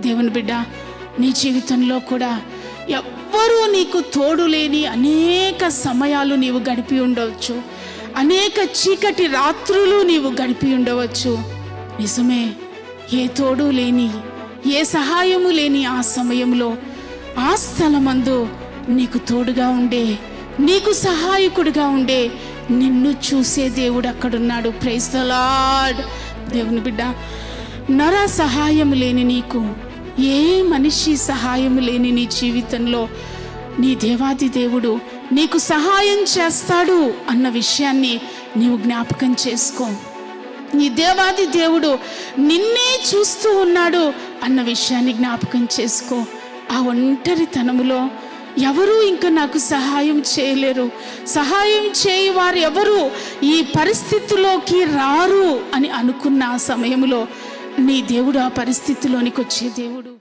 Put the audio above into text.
దేవుని బిడ్డ నీ జీవితంలో కూడా ఎవ్వరూ నీకు తోడు లేని అనేక సమయాలు నీవు గడిపి ఉండవచ్చు. అనేక చీకటి రాత్రులు నీవు గడిపి ఉండవచ్చు. నిజమే ఏ తోడు లేని ఏ సహాయము లేని ఆ సమయంలో ఆ స్థలమందు నీకు తోడుగా ఉండే నీకు సహాయకుడిగా ఉండే నిన్ను చూసే దేవుడు అక్కడున్నాడు. ప్రైజ్ ద లాడ్ దేవుని బిడ్డ నర సహాయం లేని నీకు ఏ మనిషి సహాయం లేని నీ జీవితంలో నీ దేవాది దేవుడు నీకు సహాయం చేస్తాడు అన్న విషయాన్ని నీవు జ్ఞాపకం చేసుకో. నీ దేవాది దేవుడు నిన్నే చూస్తూ ఉన్నాడు అన్న విషయాన్ని జ్ఞాపకం చేసుకో. ఆ ఒంటరితనములో ఎవరూ ఇంకా నాకు సహాయం చేయలేరు. సహాయం చేయవారు ఎవరు? ఈ పరిస్థితిలోకి రారు అని అనుకున్న ఆ సమయంలో నీ దేవుడు ఆ పరిస్థితిలోనికి వచ్చే దేవుడు.